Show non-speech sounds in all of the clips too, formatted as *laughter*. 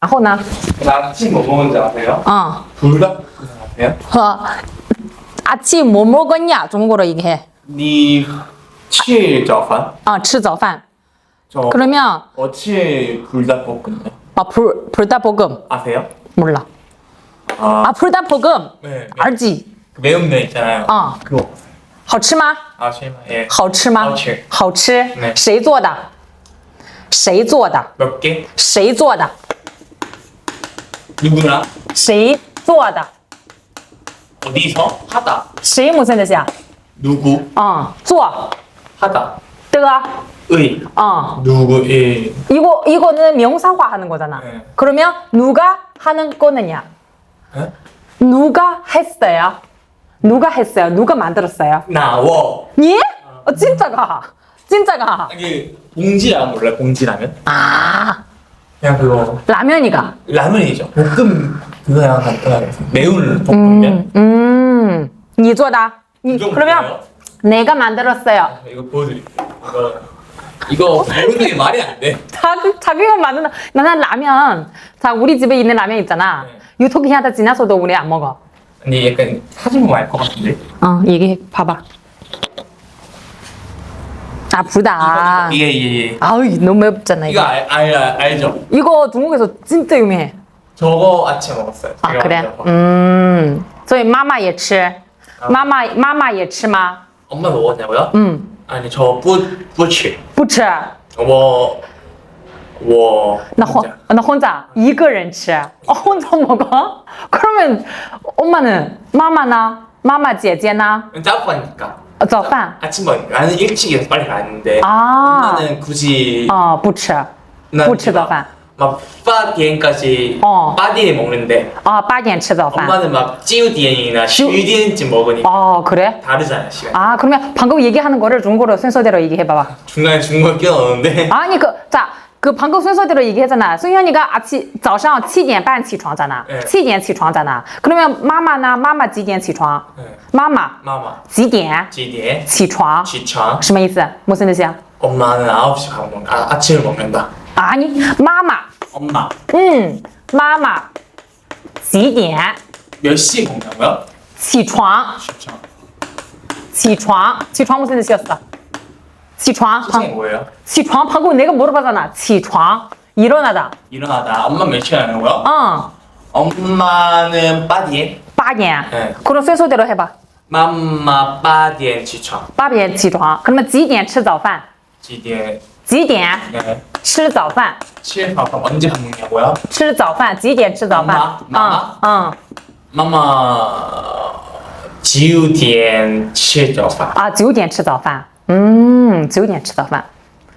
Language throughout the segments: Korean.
然后呢？ 아침 뭐 먹는지 아세요? 嗯， 불닭 아세요? 呵， 아침 뭐 먹었냐? 중국어로 얘기해. 你吃早饭? 아, 吃早饭. 저 그러면 어치 불닭볶음면 아, 불 불닭볶음 아세요? 몰라. 아, 아, 불닭볶음 네, 네. 알지? 그 매운 면 있잖아요. 아. 그거. 好吃吗？ 아, 실마 예. 好吃吗？好吃。好吃。对谁做的？谁做的？ 몇 개? 谁做的？ 누구나 谁做的？ 어디서 하다. 谁무슨 뜻이야? 누구 啊、做 하다. 的 의 啊、 누구의 이거 이거는 명사화 하는 거잖아. 네. 그러면 누가 하는 거느냐? 에? 누가 했어요? 누가 했어요? 누가 만들었어요? 나워. 예? 어, 진짜가. 진짜가. 이게 봉지라면 몰라요? 봉지라면? 아, 그냥 그거 라면이가. 라면이죠. 볶음 그거랑 간단하게 매운 볶음면. 음, 음, 니做다. 그러면 내가 만들었어요. 아, 이거 보여드릴게요. 이거 모르는 게 말이 안 돼. *laughs* 자기가 만든 나는 라면. 자 우리 집에 있는 라면 있잖아. 네. 유통기하다 지나서도 우리 안 먹어. 근데 약간 사진 보면 알 것 같은데. 어 얘기해 봐봐. 아, 불다. 이게 이게 아우, 너무 맵잖아, 이거 이거. 알, 알, 알죠? 이거 중국에서 진짜 유명해. 저거 아침에 먹었어요. 아, 제가 그래? 먼저. 음. 所以妈妈也吃.妈妈妈妈也吃吗? 엄마 먹었냐고요? 음. 아니 저뿌 뿌치. 不吃.我我那혼나 혼자一个人吃. 어, 혼자 먹어? 그러면 엄마는 마마나 마마 姐姐呢? 짜파니까 어, 早饭. 아침 먹 나는 일찍 일어서 빨리 가는데 아. 엄마는 굳이 어, 不吃. 난 不吃早饭. 막 빠디엔까지 어. 빠디에 먹는데 아, 8点吃早饭. 엄마는 막 찌우디엔이나 슈디엔쯤 먹으니까 어, 그래? 다르잖아요 시간 아, 그러면 방금 얘기하는 거를 중국어로 순서대로 얘기해 봐봐. 중간에 중국어 끼어넣는데 아니 그 자, 그 방금 순서대로 얘기했잖아. 승현이가 아침 早上7点半起床잖아. 네. 7点起床잖아. 그러면 마마나 마마 几点起床? 네. 마마 마마 几点 지디에 起床?起床什么意思? 무슨 뜻이야? 엄마는 9시 밥 먹, 아, 아침을 먹는다 아니, 마마. 엄마 음, 마마 几点 몇 시에 먹냐고요? 起床?起床起床.起床 무슨 뜻이었어? 起床. 시간이 뭐예요? 起床 방금 내가 물어봤잖아. 起床. 일어나다. 일어나다 엄마 몇 시에 하는 거요? 어. 엄마는 빠디에 8点. 네. 그럼 순서대로 해봐. 맘마 빠디엔 지床 八点起床，그러면几点吃早饭？ 지디에 几点 네. 吃早饭？ 칠밥 언제 밥 먹냐고요? 吃早饭几点吃早饭？ 妈妈嗯嗯 마마 지우디엔 칠저밥 啊，九点吃早饭。嗯，九点吃早饭。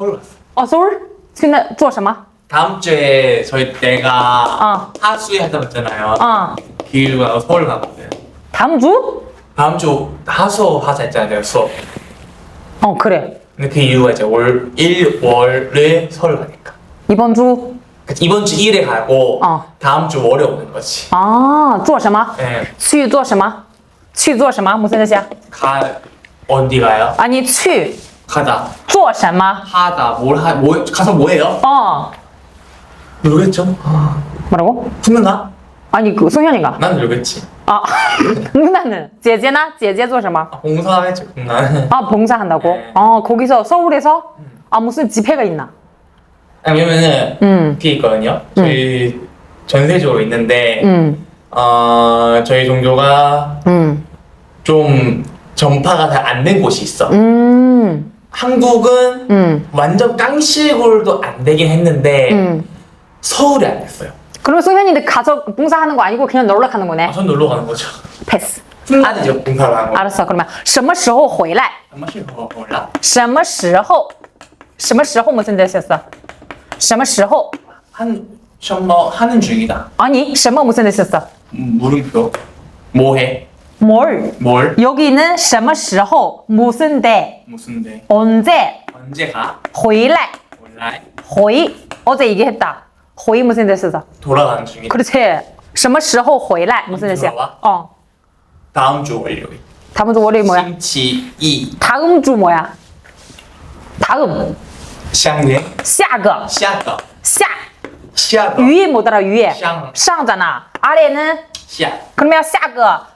서울 갔어 哦，서울？去那做什么？ 다음 주에 저희 내가 어. 하수에 하자고 했잖아요 嗯， 기회가 서울 가거든 다음 주? 다음 주 하수 하자 했잖아요 수업 어, 그래. 근데 그 이유가 이제 월 1월에 서울 가니까 이번 주? 그치, 이번 주 1에 가고 어. 다음 주 월에 오는 거지 啊，做什么？ 네. 去做什么？去做什么？무슨뜻이야 가 어디 가요? 아니 去 가다 做什么？ 하다 뭘 하, 뭐 가서 뭐 해요? 어, 모르겠죠 뭐라고? 누나? 아니 그 승현이가. 난 모르겠지 아, *laughs* 누나는 姐姐呢?姐姐做什么? 봉사했죠 누나는 아, 봉사한다고? 네. 어, 거기서 서울에서 아 무슨 집회가 있나? 아니, 왜냐면은 음. 그게 있거든요 저희 전세적으로 있는데 음, 어 저희 종교가 음, 좀 전파가 잘 안 된 곳이 있어 음, 한국은 음, 완전 깡시골도 안 되긴 했는데 음. 서울이 안 됐어요 그러면 승현이들 가서 봉사하는 거 아니고 그냥 놀러 가는 거네? 아, 전 놀러 가는 거죠 패스. fun라드죠 봉사를 하는 거 알았어. 그러면 什么时候回来? 정말 싫어 몰라 什么时候?什么时候 무슨 뜻이었어? 什么时候? 한 셔머 하는 중이다. 아니, 什么 무슨 뜻이었어? 음, 물음표. 뭐해? 뭘? 뭘? 여기는 什么时候 무슨 때 무슨 데? 언제 언제 가? 回来 몰라. 回 어제 얘기했다 回 무슨 뜻이었어? 돌아가는 중이다. 그렇지 什么时候回来 무슨 뜻이야? 돌아와? 어 다음 주 월요일. 다음 주 월요일 뭐야?星期一. 다음 주 뭐야? 다음 相连下个下个下下个 위에 뭐더라 위에 상. 상잖아 아래는 下 그러면 下个下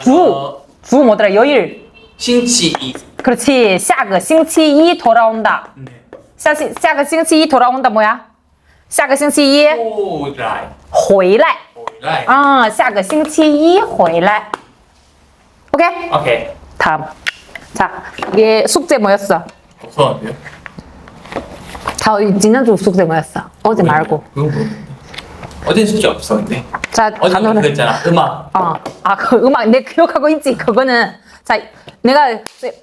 주个주 뭐더라 요일 星期一. 그렇지 下个星期一 돌아온다 네. 下星下个星期一 돌아온다 뭐야? 下个星期一后来回来回来. 아, 下个星期一回来 오케이? 오케이. 다음 자 이게 숙제 뭐였어? 없었는데요? 다 지난주 숙제 뭐였어? 어제 말고 그건 모르겠는데. 어제 숙제 없었는데. 자 어제 단어는 그랬잖아. 음악. 어, 아, 그 음악 내 기억하고 있지. 그거는 자, 내가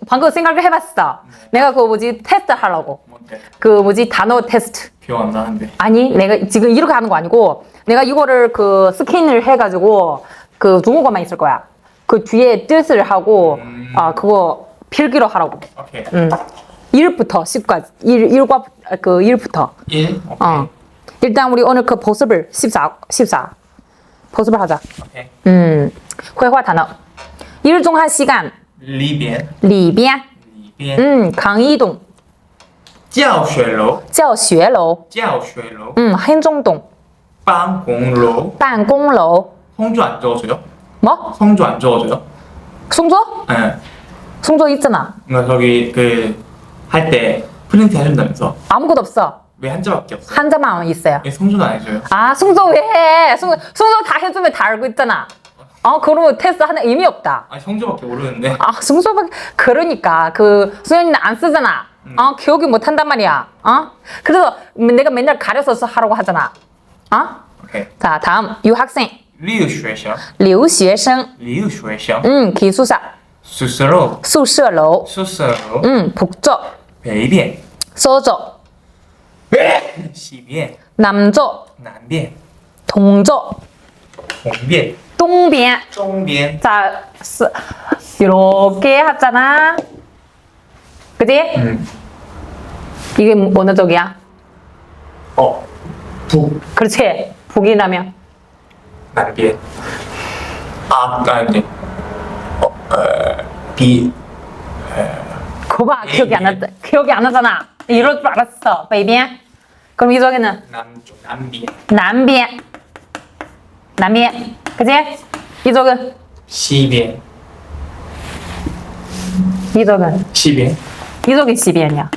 방금 생각을 해봤어. 내가 그 뭐지 테스트 하려고. 뭔데? 그 뭐지 단어 테스트. 기억 안 나는데. 아니, 내가 지금 이렇게 하는 거 아니고 내가 이거를 그 스캔을 해가지고 그 중국어만 있을 거야. 그 뒤에 뜻을 하고 음. 아 그거 필기로 하라고. 오케이. 음. 1부터 10까지. 1, 1과 그 1부터. 1. 오케이. 어. 일단 우리 오늘 그 보습을 14, 14. 보습을 하자. 오케이. 음, 회화 단어. 일종한 시간, 里边里边, 里边 음, 강의동, 教学楼教学楼,教学楼 음, 행정동, 办公楼办公楼, 성조 안 적어줘요? 뭐? 성조 안 적어줘요? 송조? 네. 송조 있잖아. 그러니까 저기 그 할 때 프린트 해준다면서 아무것도 없어. 왜 한자밖에 없어? 한자만 있어요. 왜 성조는 안 해줘요? 아, 송조 왜 해? 송조, 송조 다 해주면 다 알고 있잖아. 어, 그러면 테스트 하는 의미 없다. 아니 성조밖에 모르는데 아, 송조밖에, 그러니까, 그, 수현이는 안 쓰잖아. 어, 기억이 못 한단 말이야. 어? 그래서 내가 맨날 가려서 하라고 하잖아. 어? 오케이 자, 다음, 유학생, 留学生留学生,留学生 음, 기숙사, 宿舍楼宿舍楼,宿舍楼 음, 북쪽, 北边 서 시비엔, 남조, 남변, 동조, 동변, 동변. 종변. 자, 쓰, 이렇게 하잖아. 그지? 음. 이게 어느 쪽이야? 어, 북, 그렇지. 북이라면. 남변. 앞, 아니, 어, 어, 비, 그거 봐. 기억이 안 나, 기억이 안 나잖아. 이럴 줄 알았어, 베이비야. 그럼 이쪽에는? 남쪽 남비. 남비. 남비 그지? 이쪽은? 시비. 이쪽은? 시비. 이쪽이 시비엔이야.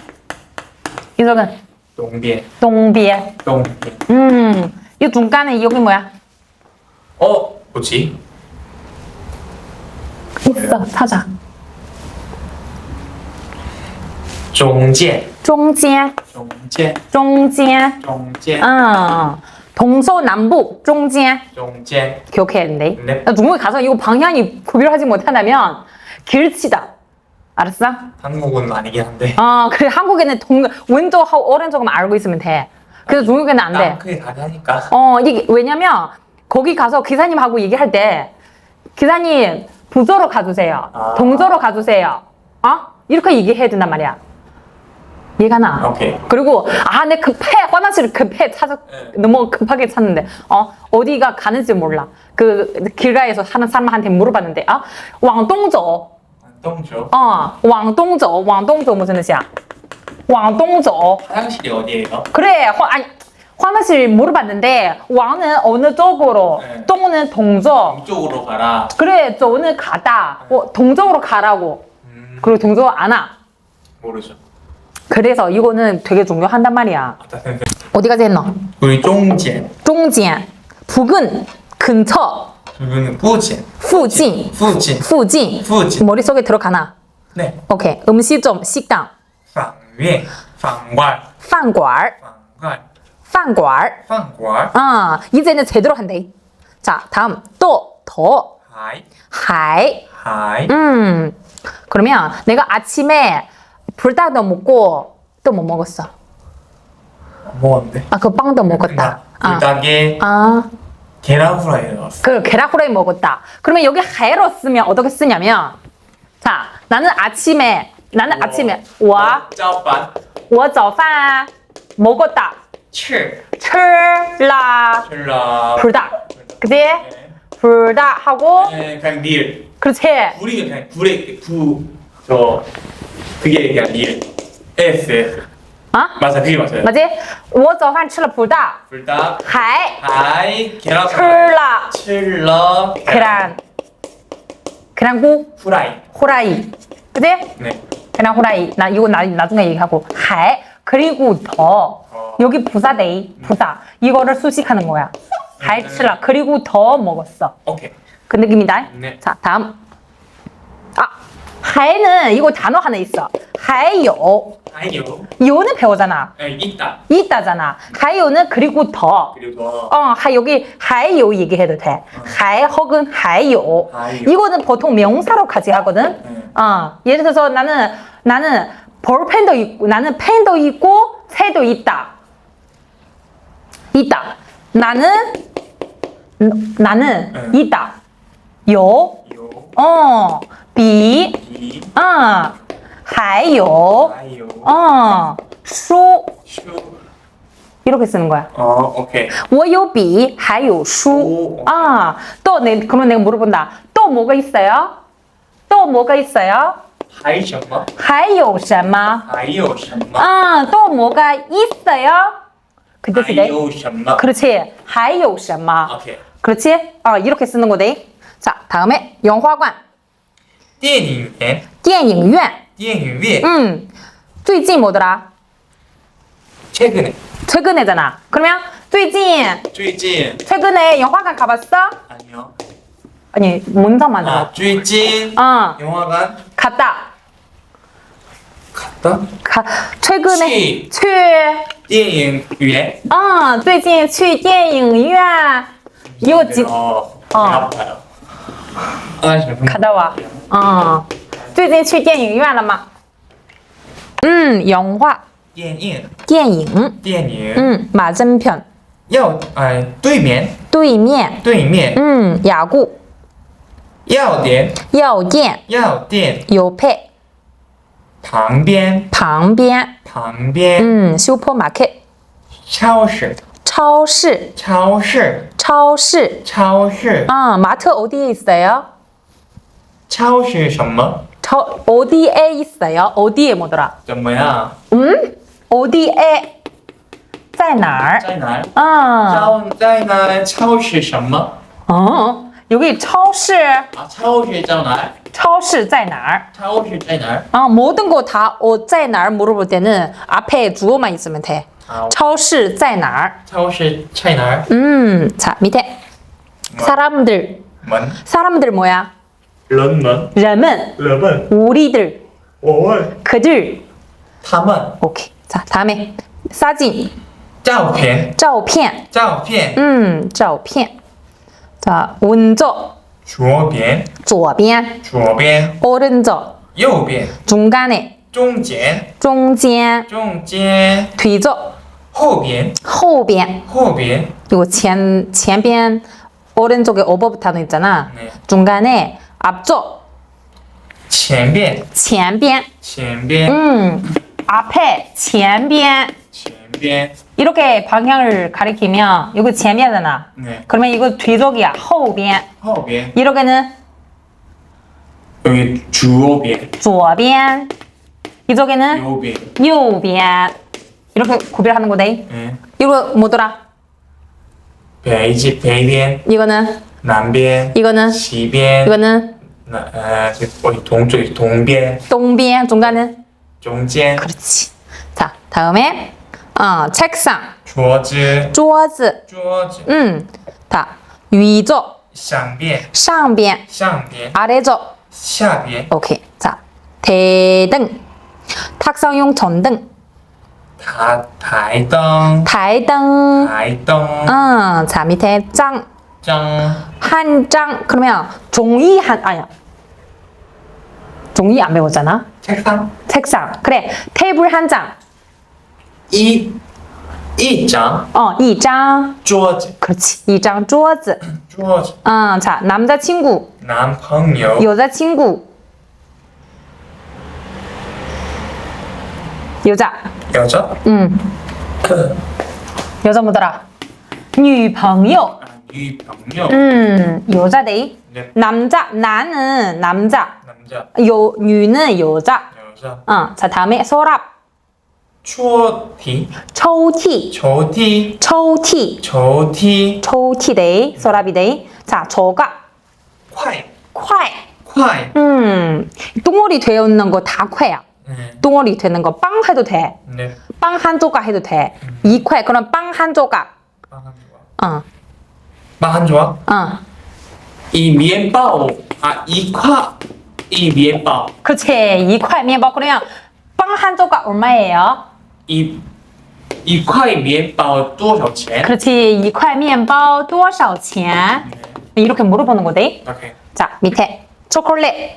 이쪽은? 동비. 동비. 동비. 음이 중간에 여기 뭐야? 어 뭐지? 있어. 찾아 종제 中间,中间中间,中间 음, 동서남북, 中间. 中间 기억해야 된대. 네. 나 중국에 가서 이거 방향이 구별하지 못한다면 길치다. 알았어? 한국은 아니긴 한데 어, 그래 한국에는 동 왼쪽하고 오른쪽만 알고 있으면 돼. 그래서 중국에는 안 돼. 남 크게 다르니까 어, 이게 왜냐면 거기 가서 기사님하고 얘기할 때 기사님 부서로 가주세요. 아. 동서로 가주세요. 어? 이렇게 얘기해야 된단 말이야. 이해가 나? 오케이 그리고 아, 내 급해 화장실 급해 찾아 네. 너무 급하게 찾는데 어 어디가 가는지 몰라. 그 길가에서 사는 사람한테 물어봤는데 아 왕동조 안동죠 어 왕동조 왕동조 무슨 뜻이야? 왕동조 화장실이 어디예요? 그래 화 아니 화장실 물어봤는데 왕은 어느 쪽으로 네. 동은 동조 동쪽으로 가라 그래 조는 가다 어, 동쪽으로 가라고 음 그리고 동조 안 와. 모르죠 그래서 이거는 되게 중요한단 말이야. 어디까지 했노? 우리 쫑젠. 쫑젠. 부근, 근처. 부근, 부진. 부진. 부진. 부진. 부진. 머릿속에 들어가나? 네. 오케이. 음식점, 식당. 방위, 방괄. 방괄. 방괄. 방괄. 아, 이제는 제대로 한대. 자, 다음. 또, 더. 하이. 하이. 하이. 음. 그러면 내가 아침에 불닭도 먹고 또 뭐 먹었어? 먹었는데. 아, 그 빵도 먹었다. 아, 불닭에 아, 계란 후라이 넣었어. 그 계란 후라이 먹었다. 그러면 여기 해로 쓰면 어떻게 쓰냐면, 자, 나는 아침에, 나는 아침에, 와, 早饭我早饭 먹었다. 吃 吃라吃了 불닭. 그지? 네. 불닭 하고, 네, 그냥 밀 그렇지. 불이 그냥 불에 구저 그게 그냥 밀 S 어? 맞아 그게 맞아요 맞지? 我早饭吃了 불닭. 불닭 还 하이 계란 吃 후라이 了 칠러 계란. 계란국 후라이 후라이. 그지? 네 계란 후라이. 나 이거 나, 나중에 얘기하고. 还 그리고 더. 어. 여기 부사데이. 부사. 이거를 수식하는 거야. 还吃了 그리고 더 먹었어. 오케이 그 느낌이다. 네. 자, 다음. 아, 还는 이거 단어 하나 있어. 还有. 하이요 요는 배우잖아. 네, 있다 있다잖아. 还有는 그리고 더. 그리고 더 어, 하, 여기 还有 얘기해도 돼. 还 혹은 还有. 还有. 이거는 보통 명사로 같이 하거든. 네. 어, 예를 들어서 나는 나는 볼펜도 있고 나는 펜도 있고 새도 있다. 있다. 나는 음, 나는 네. 있다. 요. 요 어. 비. 이 어. 还有. 하이요 어. 书 슈 이렇게 쓰는 거야. 어 오케이 我有笔还有书 오. 아, 또 내, 그러면 내가 물어본다. 또 뭐가 있어요? 또 뭐가 있어요? 还什么还有什么?还有什么 아, 또 뭐가 있어요? 그 还 뜻이래. 有什么 그렇지. 还有什么? 오케이 그렇지? 어, 이렇게 쓰는 거대. 자, 다음에 영화관, 电影院电影院.电影院 음, 最近 뭐더라? 최근에 최근에잖아. 그러면 最近, 最近 최근에 영화관 가봤어? 아니요 아니, 문장만 아 아. 最近 어, 영화관 갔다. 갔다 가, 최근에 去去电影院啊，最近去电影院有几 어, 어. 아파요 아 잠깐만 看到啊？嗯，最近去电影院了吗？嗯，영화 电影电影，电影嗯，맞은편 要哎对面对面，对面嗯，야구 药店药店药店 옆에 旁边旁边，旁边嗯，슈퍼마켓 超市 超市超市超市，超市 아 마트 어디에 있어요? 超市什么 저 어디에 있어요? 어디에 뭐더라? 怎么样 음? 어디에? 在哪儿?在哪儿 아, 超在哪儿超市什么 어, 여기 超市,啊超市在哪儿超市在哪儿?超市在哪儿 아, 모든 거 다 어, 在哪儿 물어볼 때는 앞에 주어만 있으면 돼. 好超市在哪儿?超市在哪儿 음, 자, 밑에 사람들. 门 사람들 뭐야? 人们 人们, 人们 우리들, 我问 그들. 他们 오케이. 자, 다음에 사진, 照片照片.照片 음, 照片. 자, 오른쪽, 左边左边,左边 오른쪽, 右边 중간에, 中间中间,中间 뒤쪽, 后边后边. 后边 이거 前前边 오른쪽에 오버브 단어 있잖아. 네. 중간에 앞쪽, 前边前边. 前边 음, 앞에 前边. 前边 이렇게 방향을 가리키면 이거 前面잖아. 네 그러면 이거 뒤쪽이야. 后边.后边 이렇게는 여기 주어边 左边. 이쪽에는 右边右边. 이렇게 구별하는 거네. 네 이거 뭐더라? 北极北边 이거는 南边 이거는 西边 이거는 那呃这我东最东边 동边중간은 中间 그렇지. 자, 다음에 어, 책상, 桌子桌子.桌子 음, 다 위쪽, 上边上边,上边 아래쪽. 下边 오케이. 자, 대등, 탁상용 전등, 台台灯 台灯. 台灯 어, 자 밑에 장, 张 한 장. 그러면 종이 한 아니야. 종이 안 배웠잖아. 책상 책상. 그래. 테이블 한 장. 一 이장 어, 一张 쪼지 그렇지. 一张桌子. 쪼지 응, 자, 남자친구, 남朋友여자친구. 여자. 여자 응. 여자 뭐더라? 女朋友. 아, 유朋友음, 여자데. 네. 남자, 나는 남자. 남자 요, 女는 여자. 여자 어, 자, 다음에 서랍. 초티抽屉. 초티抽屉. 초티抽屉데. 서랍이데. 자, 저가. 快 콰이. 快 음, 똥어리 되어 있는 거 다 쾌야. 네. 똥어리 되는 거 빵 해도 돼. 네. 빵 한 조각 해도 돼. 이 쾌, 그럼 빵 한 조각. 빵한 조각 어, 빵한 조각 어. 이 면바오 아 이화 이 면바오 그렇지. 이 쾌, 面包 그러면 빵 한 조각 얼마예요? 이 이块面包多少钱？ 그렇지. 이 쾌, 面包多少钱? 이렇게 물어보는 거대. 오케이. 자, 밑에 초콜릿,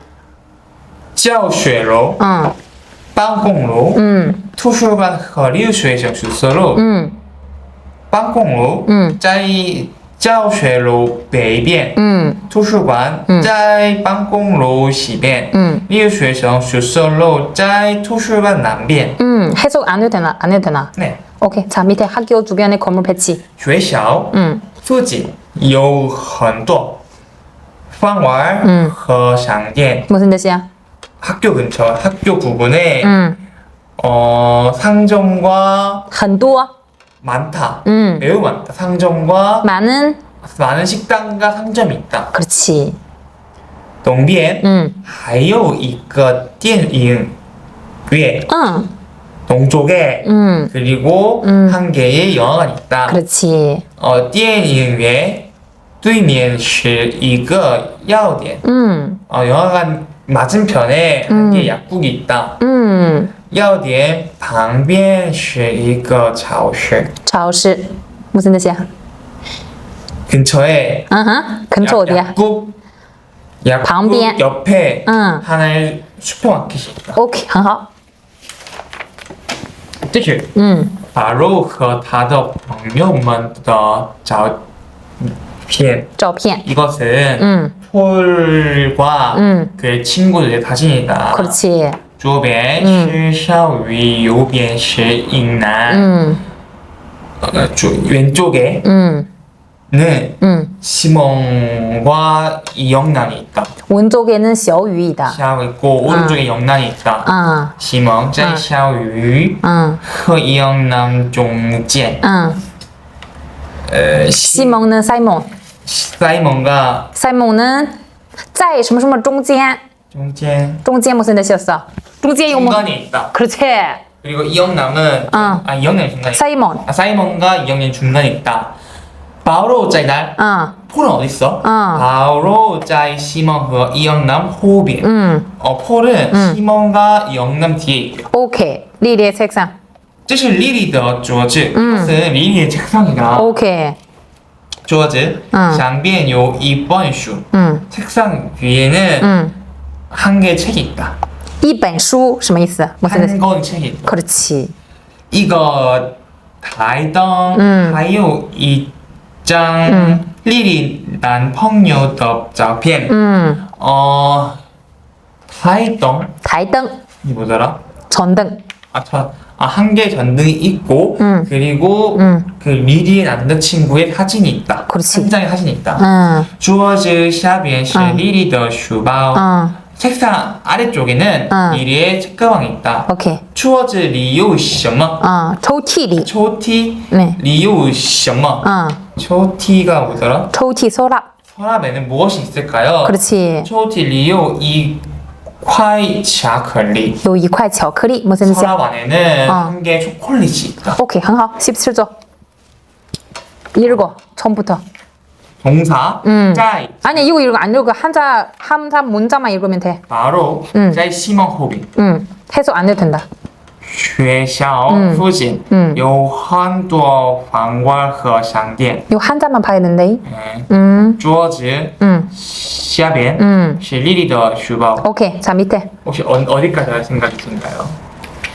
教学楼、 어, 办公楼、 음, 图书馆和留学生宿舍楼。 음, 办公楼嗯在教学楼北边， 음, 图书馆在办公楼西边， 음, 留学生宿舍楼在图书馆南边。 음. 해석 안 해도 되나? 안 해도 되나? 对， 오케이. 자, 밑에 학교 주변의 건물 배치. 学校 음, 附近有很多饭馆嗯和商店。 무슨 뜻이야? 학교 근처, 학교 부근에 음, 어 상점과 很多. 많다. 음, 매우 많다. 상점과 많은. 많은 식당과 상점이 있다. 그렇지. 东边 음, 还有一个电影院， 응, 동쪽에 음, 그리고 음. 한 개의 영화관 있다. 그렇지. 어, 电影院对面是一个药店. 음, 어, 영화관 맞은편에 한 음. 개의 약국이 있다. 음, 药店旁边是一个超市. 超市. 무슨 뜻이야? 근처에 아하, 근처 약- 어디야? 약국 약국 旁边. 옆에 응. 하나의 슈퍼마켓이 있다. 오케이, 很好.这是 음, 法肉和他的朋友们的照片. 照片. 이것은 음, 폴과 음. 그의 친구들의 사진이다. 그렇지. 左边嗯是小鱼，右边是影男。 음, 어, 조- 왼쪽에는 음, 음. 시몬과 이영란이 있다. 왼쪽에는 小鱼있다. 샤오 있고 오른쪽에 영란이 있다. 아, 시몬 在 아. 小鱼 응, 和영란 中间. 응. 어, 시, 시몬은 사이몬. 사이몬과 사이몬은 在什么什么中间.中间中间 무슨 뜻이었어? 中间有뭐? 중간에 있다. 그렇지. 그리고 이영남은 어. 아 이영남 중간에 사이몬. 아, 사이몬과 이영남 중간에 있다. 바로 在哪? 어, 폴은 어디 있어? 어. 바로 在 시몬和 이영남 后边. 음, 어 폴은 시몬과 이영남 뒤에 있대. 오케이. 리리의 책상. 这是 리리的桌子. 이것은 리리의 책상이다. 오케이. 桌子 응. 上边有一本书. 음, 책상 위에는 음. 한 개의 책이 있다. 一本书什么意思? 무슨 뜻? 한 권 책이 있다. 그렇지. 이거台灯 음. 还有一张 음. 丽丽男朋友的照片 음, 어台灯 台灯, 이 뭐더라? 전등. 아, 저, 아, 한 개 전등이 있고 음. 그리고 음. 그 리리의 남자친구의 사진이 있다. 그렇지. 한 장의 사진이 있다. 응, 桌子下边是 응. 丽丽的书包 응, 책상 아래쪽에는 응. 리리의 책가방이 있다. 오케이. 桌子里有什么? 어,抽屉里. 초티 네. 里有什么? 어, 초티가 뭐더라?抽屉 서랍. 서랍에는 무엇이 있을까요? 그렇지. 초티 리오 이 콰이 차클리 有一块巧克力 무슨 뜻이야? 서랍 안에는 어. 한 개의 초콜릿이 있다. 오케이, 很好. 17조. 읽어. 처음부터. 동사 음. 在 아니 이거 읽어 안 읽어 한자 한자 문자만 읽으면 돼. 바로 음. 在西门后边 응. 해석 안 해도 된다. 学校附近嗯有很多饭馆和商店。 이거 한자만 봐야 된대. 嗯， 음. 桌子 음. 下边 음. 是丽丽的书包。 오케이. 자 밑에. 혹시 어, 어디까지 할 생각이신가요?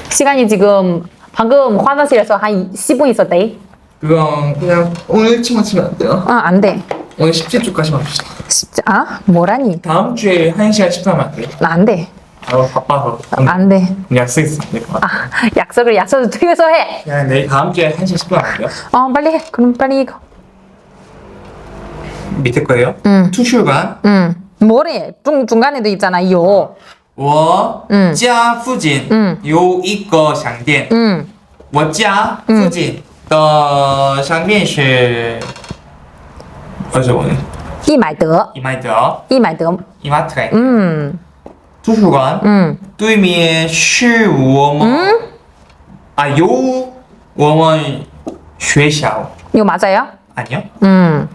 시간이 지금 방금 화장실에서 한 10분 있었대. 그럼 그냥 오늘 치만 치면 안 돼요? 어, 안 돼. 오늘 17주까지만 합시다. 진짜 아? 뭐라니? 다음 주에 1시간 10분 하면 안 돼요? 나 안 돼. 아 바빠서 안 돼. 약속 있으니까 아, 약속을 약속을 뒤에서 해. 그냥 내일 다음 주에 1시간 10분 하면 안 돼요? 어, 빨리 해. 그럼 빨리 이거. 밑에 거예요? 응. 图书馆 응. 뭐래? 중 중간에도 있잖아. 요. 我嗯家附近嗯有一个商店， 응. 我家附近的商店是二十五年，一买得，一买得一买得。一马特。 음. 图书馆 음. 对面是我们啊有我们学校 이거 맞아요? 아니요? 음.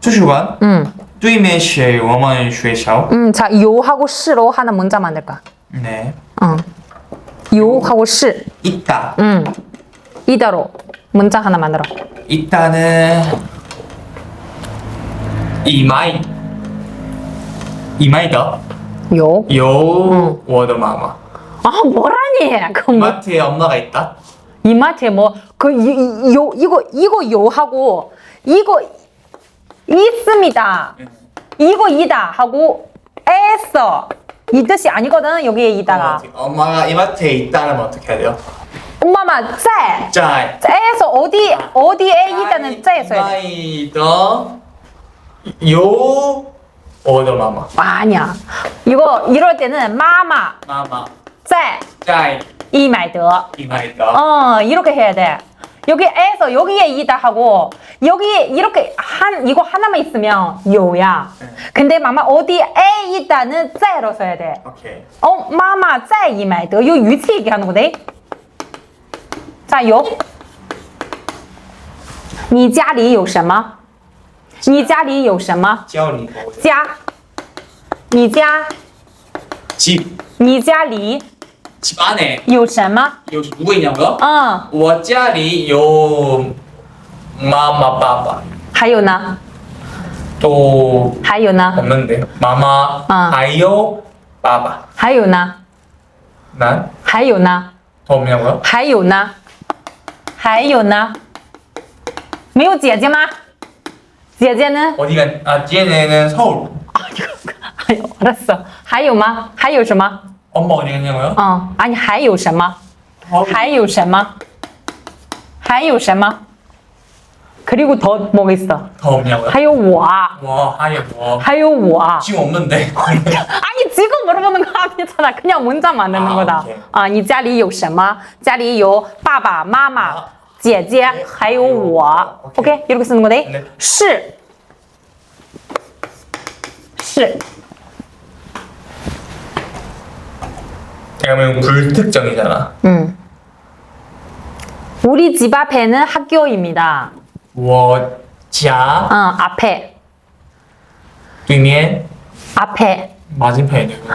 图书馆 음. 对面是我们学校。 음. 자, 요하고 시로 하나 문자 만들까? 네. 응. 요하고 시. 있다. 음. 이대로 문자 하나 만들어. 일단은 이마이 이마이다 요. 요 워더 마마 아, 뭐라니? 그 뭐, 이마트에 엄마가 있다 이마트에 뭐, 그, 요, 이거, 이거 요 하고, 이거, 있습니다. 이거 이다 하고, 에서. 이 뜻이 아니거든, 여기에 이다가. 엄마가 이마트에 있다면 어떻게 해야 돼요? 엄마마, 짜! 짤 짜에서 어디, 어디에 이다는 짜에 써야 돼. 이마이더 요 워더 마마 아니야. 이거, 이럴 때는, 마마, 마마 짜, 짤 이말더. 이마이더 어, 이렇게 해야 돼. 여기에서 여기에 이다 하고 여기에 이렇게 한 이거 하나만 있으면 요야. 근데 마마 어디에 있다는 在로 써야 돼. 오케이 어, 마마 在이买的. 요 위치 얘기하는 거네. 자, 요. 你家里有什么? 你家里有什么?教你口家.你家,집, 你家里 집 안에 有什么?有누구 있냐고요? 嗯,我家里有妈妈、爸爸，还有呢?都还有呢?我们的妈妈，嗯还有爸爸，还有呢?난 还有呢?더 없냐고요? 还有呢？还有呢？没有姐姐吗？ 姐姐呢？ 어디가? 아 얘네는 서울. 哎呦，알았어。还有吗？还有什么？ 엄마 어디 갔냐고요? 嗯，啊，你还有什么？ 서울. 还有什么？还有什么？그리고더뭐가있어 더 없냐고요? 还有我， 뭐 하여 뭐 还有我。 지금 없는데. 아니 *laughs* 지금 물어보는 거 아니잖아. 그냥 문자 만드는 아, 거다. 오케이. 啊，你家里有什么？家里有爸爸妈妈、 姐姐，还有我。 오케이. OK 이렇게 쓰는 거네. 네. 是是 그러면 불특정이잖아. 음. 우리 집 앞에는 학교입니다. 我家 어, 앞에 对面 앞에 맞은편이 되고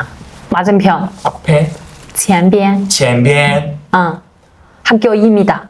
맞은편 앞에 前边前边 어, 학교입니다.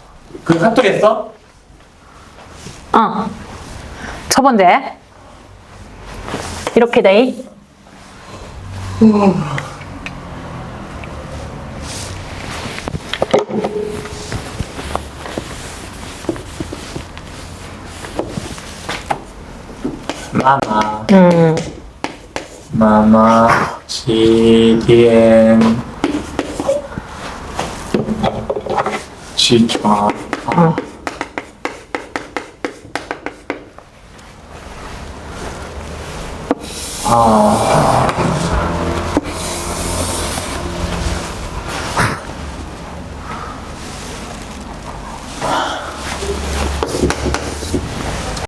그 카톡 했어? 어. 저번데 이렇게 돼. 마마 음. 마마 지디엔 지방 어. 아.